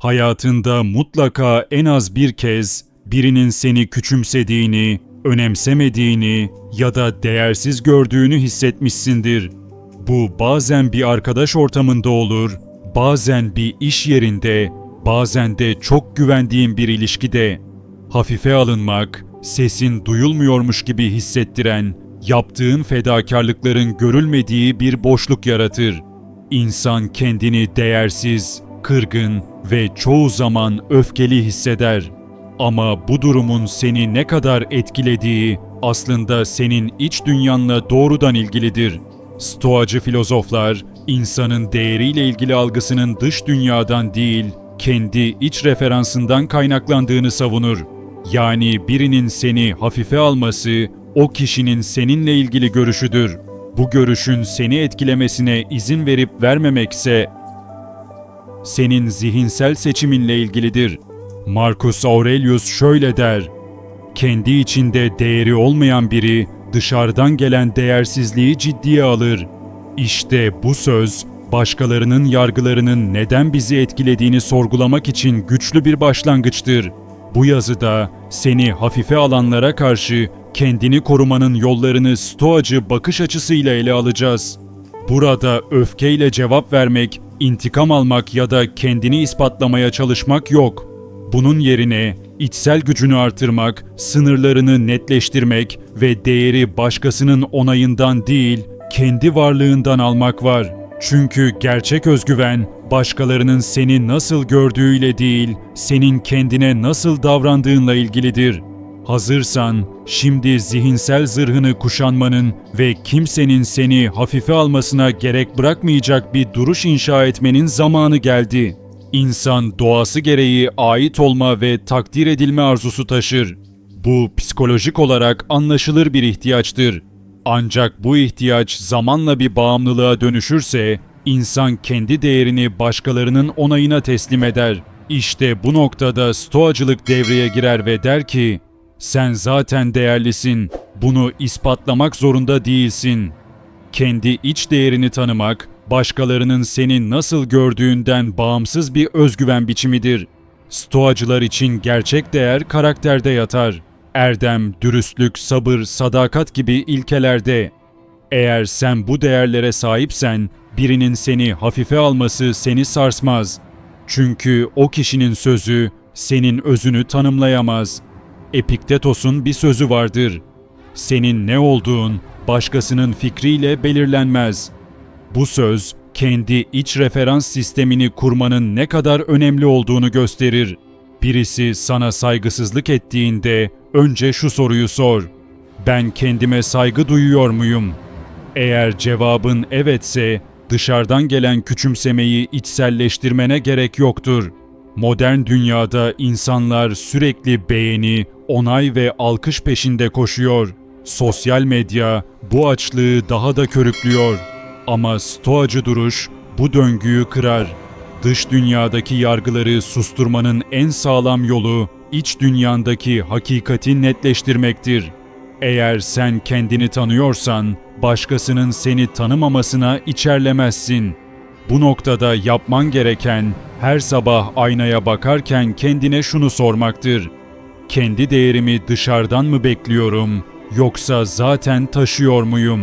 Hayatında mutlaka en az bir kez birinin seni küçümsediğini, önemsemediğini ya da değersiz gördüğünü hissetmişsindir. Bu bazen bir arkadaş ortamında olur, bazen bir iş yerinde, bazen de çok güvendiğin bir ilişkide. Hafife alınmak, sesin duyulmuyormuş gibi hissettiren, yaptığın fedakarlıkların görülmediği bir boşluk yaratır. İnsan kendini değersiz, kırgın ve çoğu zaman öfkeli hisseder. Ama bu durumun seni ne kadar etkilediği aslında senin iç dünyanla doğrudan ilgilidir. Stoacı filozoflar insanın değeriyle ilgili algısının dış dünyadan değil, kendi iç referansından kaynaklandığını savunur. Yani birinin seni hafife alması o kişinin seninle ilgili görüşüdür. Bu görüşün seni etkilemesine izin verip vermemekse senin zihinsel seçiminle ilgilidir. Marcus Aurelius şöyle der: Kendi içinde değeri olmayan biri dışarıdan gelen değersizliği ciddiye alır. İşte bu söz başkalarının yargılarının neden bizi etkilediğini sorgulamak için güçlü bir başlangıçtır. Bu yazıda seni hafife alanlara karşı kendini korumanın yollarını stoacı bakış açısıyla ele alacağız. Burada öfkeyle cevap vermek, intikam almak ya da kendini ispatlamaya çalışmak yok. Bunun yerine içsel gücünü artırmak, sınırlarını netleştirmek ve değeri başkasının onayından değil, kendi varlığından almak var. Çünkü gerçek özgüven başkalarının seni nasıl gördüğüyle değil, senin kendine nasıl davrandığınla ilgilidir. Hazırsan şimdi zihinsel zırhını kuşanmanın ve kimsenin seni hafife almasına gerek bırakmayacak bir duruş inşa etmenin zamanı geldi. İnsan doğası gereği ait olma ve takdir edilme arzusu taşır. Bu psikolojik olarak anlaşılır bir ihtiyaçtır. Ancak bu ihtiyaç zamanla bir bağımlılığa dönüşürse insan kendi değerini başkalarının onayına teslim eder. İşte bu noktada stoacılık devreye girer ve der ki sen zaten değerlisin. Bunu ispatlamak zorunda değilsin. Kendi iç değerini tanımak, başkalarının seni nasıl gördüğünden bağımsız bir özgüven biçimidir. Stoacılar için gerçek değer karakterde yatar. Erdem, dürüstlük, sabır, sadakat gibi ilkelerde. Eğer sen bu değerlere sahipsen, birinin seni hafife alması seni sarsmaz. Çünkü o kişinin sözü senin özünü tanımlayamaz. Epiktetos'un bir sözü vardır. Senin ne olduğun başkasının fikriyle belirlenmez. Bu söz kendi iç referans sistemini kurmanın ne kadar önemli olduğunu gösterir. Birisi sana saygısızlık ettiğinde önce şu soruyu sor. Ben kendime saygı duyuyor muyum? Eğer cevabın evetse dışarıdan gelen küçümsemeyi içselleştirmene gerek yoktur. Modern dünyada insanlar sürekli beğeni, onay ve alkış peşinde koşuyor. Sosyal medya bu açlığı daha da körüklüyor. Ama stoacı duruş bu döngüyü kırar. Dış dünyadaki yargıları susturmanın en sağlam yolu iç dünyandaki hakikati netleştirmektir. Eğer sen kendini tanıyorsan başkasının seni tanımamasına içerlemezsin. Bu noktada yapman gereken her sabah aynaya bakarken kendine şunu sormaktır. Kendi değerimi dışarıdan mı bekliyorum yoksa zaten taşıyor muyum?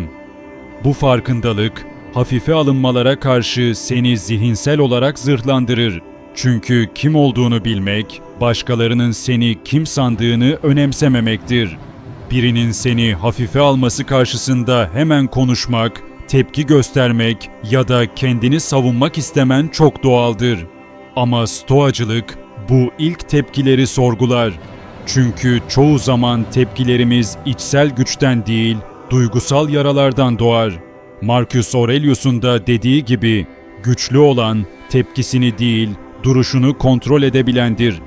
Bu farkındalık hafife alınmalara karşı seni zihinsel olarak zırhlandırır. Çünkü kim olduğunu bilmek, başkalarının seni kim sandığını önemsememektir. Birinin seni hafife alması karşısında hemen konuşmak, tepki göstermek ya da kendini savunmak istemen çok doğaldır. Ama stoacılık bu ilk tepkileri sorgular. Çünkü çoğu zaman tepkilerimiz içsel güçten değil, duygusal yaralardan doğar. Marcus Aurelius'un da dediği gibi güçlü olan tepkisini değil, duruşunu kontrol edebilendir.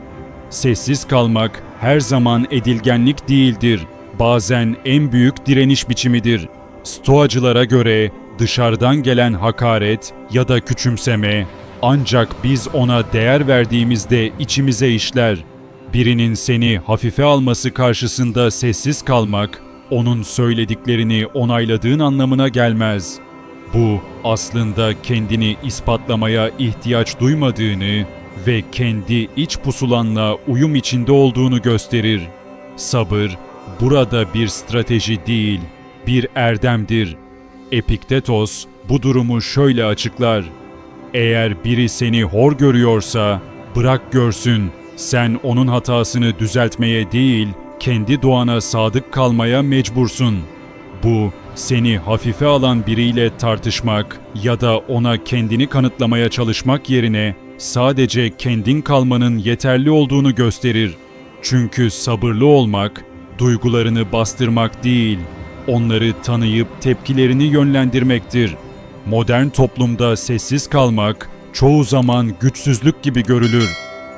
Sessiz kalmak her zaman edilgenlik değildir. Bazen en büyük direniş biçimidir. Stoacılara göre dışarıdan gelen hakaret ya da küçümseme ancak biz ona değer verdiğimizde içimize işler. Birinin seni hafife alması karşısında sessiz kalmak, onun söylediklerini onayladığın anlamına gelmez. Bu aslında kendini ispatlamaya ihtiyaç duymadığını ve kendi iç pusulanla uyum içinde olduğunu gösterir. Sabır burada bir strateji değil, bir erdemdir. Epiktetos bu durumu şöyle açıklar. Eğer biri seni hor görüyorsa bırak görsün. Sen onun hatasını düzeltmeye değil, kendi doğana sadık kalmaya mecbursun. Bu seni hafife alan biriyle tartışmak ya da ona kendini kanıtlamaya çalışmak yerine sadece kendin kalmanın yeterli olduğunu gösterir. Çünkü sabırlı olmak duygularını bastırmak değil, onları tanıyıp tepkilerini yönlendirmektir. Modern toplumda sessiz kalmak çoğu zaman güçsüzlük gibi görülür.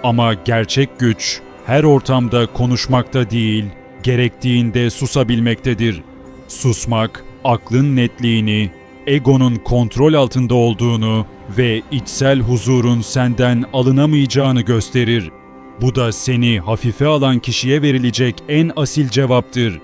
Ama gerçek güç her ortamda konuşmakta değil, gerektiğinde susabilmektedir. Susmak, aklın netliğini, egonun kontrol altında olduğunu ve içsel huzurun senden alınamayacağını gösterir. Bu da seni hafife alan kişiye verilecek en asil cevaptır.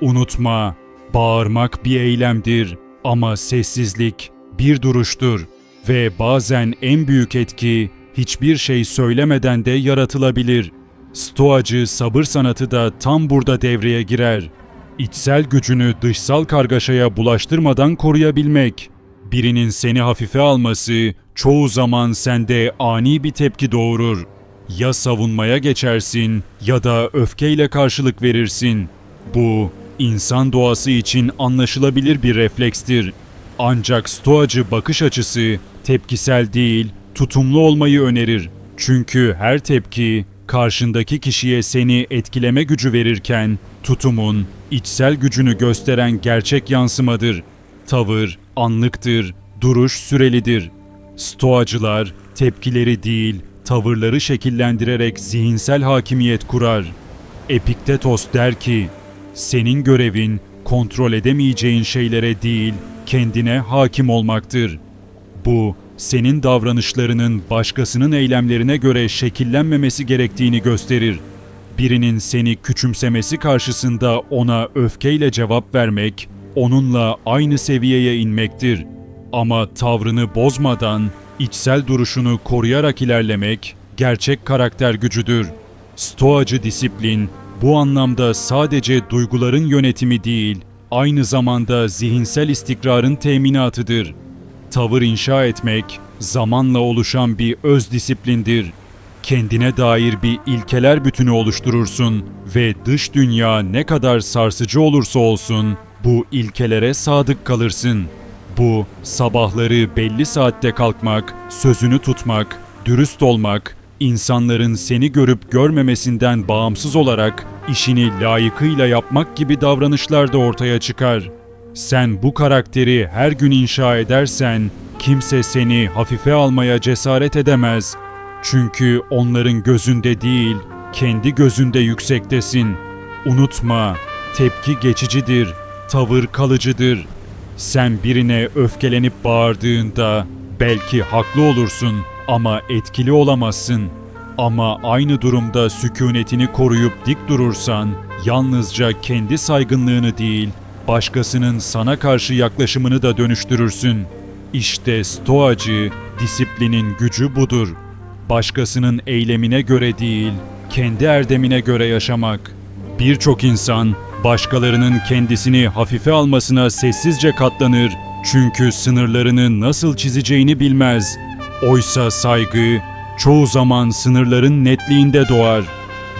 Unutma, bağırmak bir eylemdir ama sessizlik bir duruştur ve bazen en büyük etki hiçbir şey söylemeden de yaratılabilir. Stoacı sabır sanatı da tam burada devreye girer. İçsel gücünü dışsal kargaşaya bulaştırmadan koruyabilmek. Birinin seni hafife alması çoğu zaman sende ani bir tepki doğurur. Ya savunmaya geçersin ya da öfkeyle karşılık verirsin. Bu insan doğası için anlaşılabilir bir reflekstir. Ancak stoacı bakış açısı tepkisel değil, tutumlu olmayı önerir. Çünkü her tepki karşındaki kişiye seni etkileme gücü verirken tutumun içsel gücünü gösteren gerçek yansımadır. Tavır anlıktır, duruş sürelidir. Stoacılar tepkileri değil, tavırları şekillendirerek zihinsel hakimiyet kurar. Epiktetos der ki, senin görevin kontrol edemeyeceğin şeylere değil, kendine hakim olmaktır. Bu, senin davranışlarının başkasının eylemlerine göre şekillenmemesi gerektiğini gösterir. Birinin seni küçümsemesi karşısında ona öfkeyle cevap vermek, onunla aynı seviyeye inmektir. Ama tavrını bozmadan, içsel duruşunu koruyarak ilerlemek, gerçek karakter gücüdür. Stoacı disiplin, bu anlamda sadece duyguların yönetimi değil, aynı zamanda zihinsel istikrarın teminatıdır. Tavır inşa etmek, zamanla oluşan bir öz disiplindir. Kendine dair bir ilkeler bütünü oluşturursun ve dış dünya ne kadar sarsıcı olursa olsun bu ilkelere sadık kalırsın. Bu sabahları belli saatte kalkmak, sözünü tutmak, dürüst olmak, insanların seni görüp görmemesinden bağımsız olarak işini layıkıyla yapmak gibi davranışlar da ortaya çıkar. Sen bu karakteri her gün inşa edersen kimse seni hafife almaya cesaret edemez. Çünkü onların gözünde değil, kendi gözünde yüksektesin. Unutma, tepki geçicidir, tavır kalıcıdır. Sen birine öfkelenip bağırdığında belki haklı olursun ama etkili olamazsın. Ama aynı durumda sükunetini koruyup dik durursan yalnızca kendi saygınlığını değil, başkasının sana karşı yaklaşımını da dönüştürürsün. İşte stoacı, disiplinin gücü budur. Başkasının eylemine göre değil, kendi erdemine göre yaşamak. Birçok insan başkalarının kendisini hafife almasına sessizce katlanır çünkü sınırlarını nasıl çizeceğini bilmez. Oysa saygı çoğu zaman sınırların netliğinde doğar.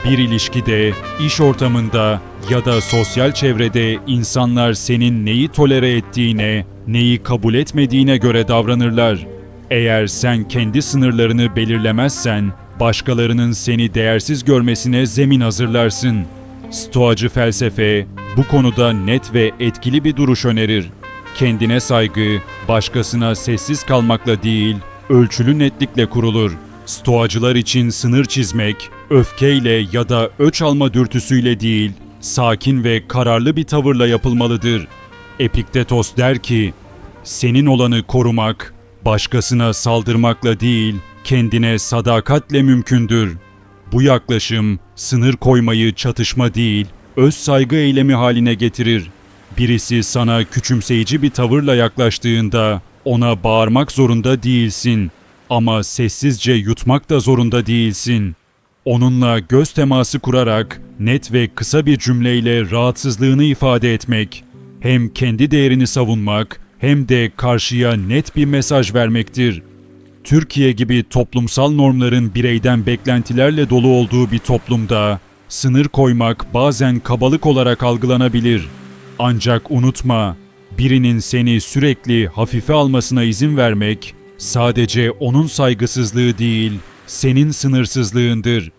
Bir ilişkide, iş ortamında ya da sosyal çevrede insanlar senin neyi tolere ettiğine, neyi kabul etmediğine göre davranırlar. Eğer sen kendi sınırlarını belirlemezsen, başkalarının seni değersiz görmesine zemin hazırlarsın. Stoacı felsefe bu konuda net ve etkili bir duruş önerir. Kendine saygı, başkasına sessiz kalmakla değil, ölçülü netlikle kurulur. Stoacılar için sınır çizmek, öfkeyle ya da öç alma dürtüsüyle değil, sakin ve kararlı bir tavırla yapılmalıdır. Epiktetos der ki, senin olanı korumak, başkasına saldırmakla değil, kendine sadakatle mümkündür. Bu yaklaşım, sınır koymayı çatışma değil, öz saygı eylemi haline getirir. Birisi sana küçümseyici bir tavırla yaklaştığında ona bağırmak zorunda değilsin. Ama sessizce yutmak da zorunda değilsin. Onunla göz teması kurarak net ve kısa bir cümleyle rahatsızlığını ifade etmek hem kendi değerini savunmak hem de karşıya net bir mesaj vermektir. Türkiye gibi toplumsal normların bireyden beklentilerle dolu olduğu bir toplumda sınır koymak bazen kabalık olarak algılanabilir. Ancak unutma, birinin seni sürekli hafife almasına izin vermek sadece onun saygısızlığı değil, senin sınırsızlığındır.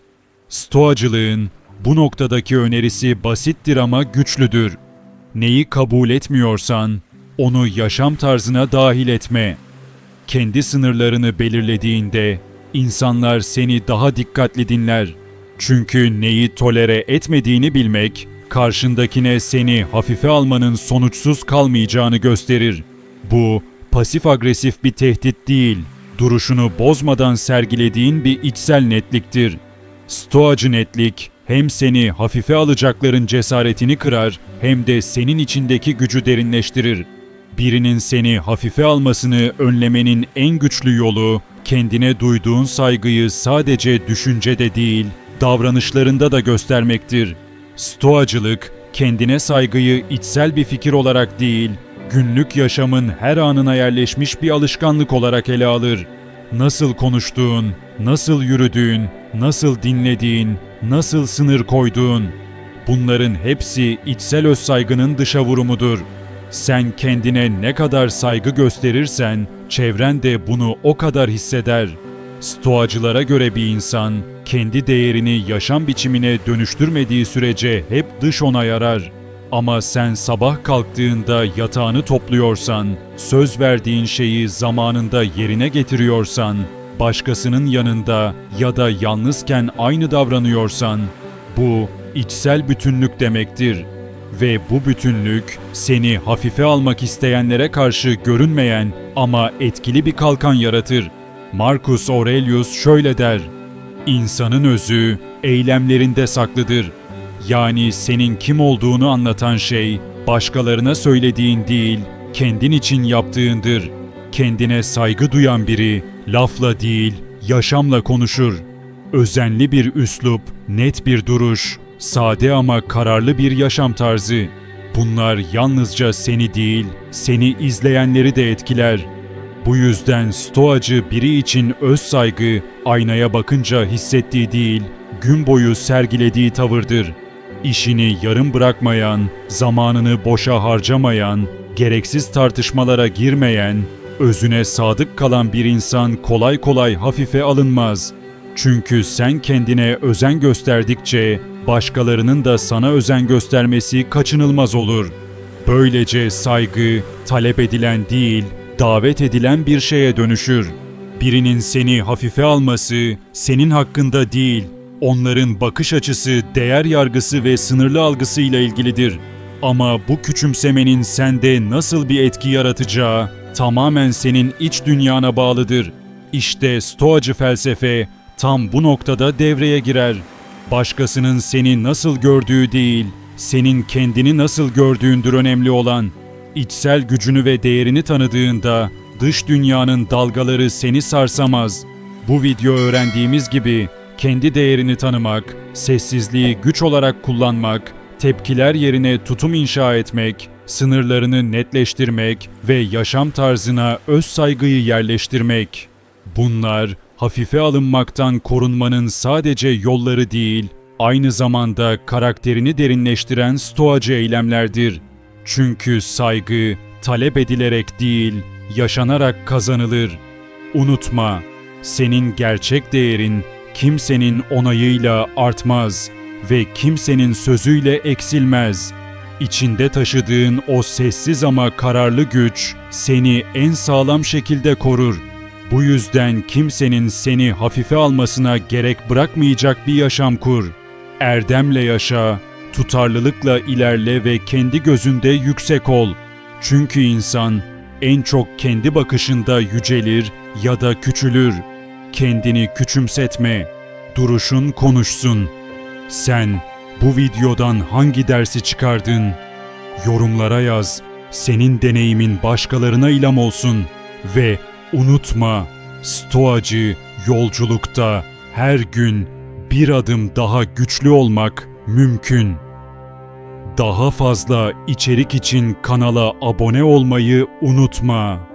Stoacılığın bu noktadaki önerisi basittir ama güçlüdür. Neyi kabul etmiyorsan onu yaşam tarzına dahil etme. Kendi sınırlarını belirlediğinde insanlar seni daha dikkatli dinler. Çünkü neyi tolere etmediğini bilmek karşındakine seni hafife almanın sonuçsuz kalmayacağını gösterir. Bu pasif agresif bir tehdit değil, duruşunu bozmadan sergilediğin bir içsel netliktir. Stoacı netlik hem seni hafife alacakların cesaretini kırar hem de senin içindeki gücü derinleştirir. Birinin seni hafife almasını önlemenin en güçlü yolu kendine duyduğun saygıyı sadece düşüncede değil, davranışlarında da göstermektir. Stoacılık kendine saygıyı içsel bir fikir olarak değil, günlük yaşamın her anına yerleşmiş bir alışkanlık olarak ele alır. Nasıl konuştuğun, nasıl yürüdüğün, nasıl dinlediğin, nasıl sınır koyduğun. Bunların hepsi içsel öz saygının dışa vurumudur. Sen kendine ne kadar saygı gösterirsen, çevren de bunu o kadar hisseder. Stoacılara göre bir insan, kendi değerini yaşam biçimine dönüştürmediği sürece hep dış ona yarar. Ama sen sabah kalktığında yatağını topluyorsan, söz verdiğin şeyi zamanında yerine getiriyorsan, başkasının yanında ya da yalnızken aynı davranıyorsan, bu içsel bütünlük demektir. Ve bu bütünlük seni hafife almak isteyenlere karşı görünmeyen ama etkili bir kalkan yaratır. Marcus Aurelius şöyle der: İnsanın özü eylemlerinde saklıdır. Yani senin kim olduğunu anlatan şey başkalarına söylediğin değil, kendin için yaptığındır. Kendine saygı duyan biri lafla değil, yaşamla konuşur. Özenli bir üslup, net bir duruş, sade ama kararlı bir yaşam tarzı. Bunlar yalnızca seni değil, seni izleyenleri de etkiler. Bu yüzden stoacı biri için öz saygı, aynaya bakınca hissettiği değil, gün boyu sergilediği tavırdır. İşini yarım bırakmayan, zamanını boşa harcamayan, gereksiz tartışmalara girmeyen, özüne sadık kalan bir insan kolay kolay hafife alınmaz. Çünkü sen kendine özen gösterdikçe başkalarının da sana özen göstermesi kaçınılmaz olur. Böylece saygı talep edilen değil, davet edilen bir şeye dönüşür. Birinin seni hafife alması senin hakkında değil, onların bakış açısı, değer yargısı ve sınırlı algısıyla ilgilidir. Ama bu küçümsemenin sende nasıl bir etki yaratacağı tamamen senin iç dünyana bağlıdır. İşte Stoacı felsefe tam bu noktada devreye girer. Başkasının seni nasıl gördüğü değil, senin kendini nasıl gördüğündür önemli olan. İçsel gücünü ve değerini tanıdığında dış dünyanın dalgaları seni sarsamaz. Bu video öğrendiğimiz gibi kendi değerini tanımak, sessizliği güç olarak kullanmak, tepkiler yerine tutum inşa etmek, sınırlarını netleştirmek ve yaşam tarzına öz saygıyı yerleştirmek. Bunlar hafife alınmaktan korunmanın sadece yolları değil, aynı zamanda karakterini derinleştiren stoacı eylemlerdir. Çünkü saygı talep edilerek değil, yaşanarak kazanılır. Unutma, senin gerçek değerin kimsenin onayıyla artmaz ve kimsenin sözüyle eksilmez. İçinde taşıdığın o sessiz ama kararlı güç seni en sağlam şekilde korur. Bu yüzden kimsenin seni hafife almasına gerek bırakmayacak bir yaşam kur. Erdemle yaşa, tutarlılıkla ilerle ve kendi gözünde yüksek ol. Çünkü insan en çok kendi bakışında yücelir ya da küçülür. Kendini küçümsetme. Duruşun konuşsun. Sen bu videodan hangi dersi çıkardın? Yorumlara yaz. Senin deneyimin başkalarına ilham olsun ve unutma, Stoacı yolculukta her gün bir adım daha güçlü olmak mümkün. Daha fazla içerik için kanala abone olmayı unutma.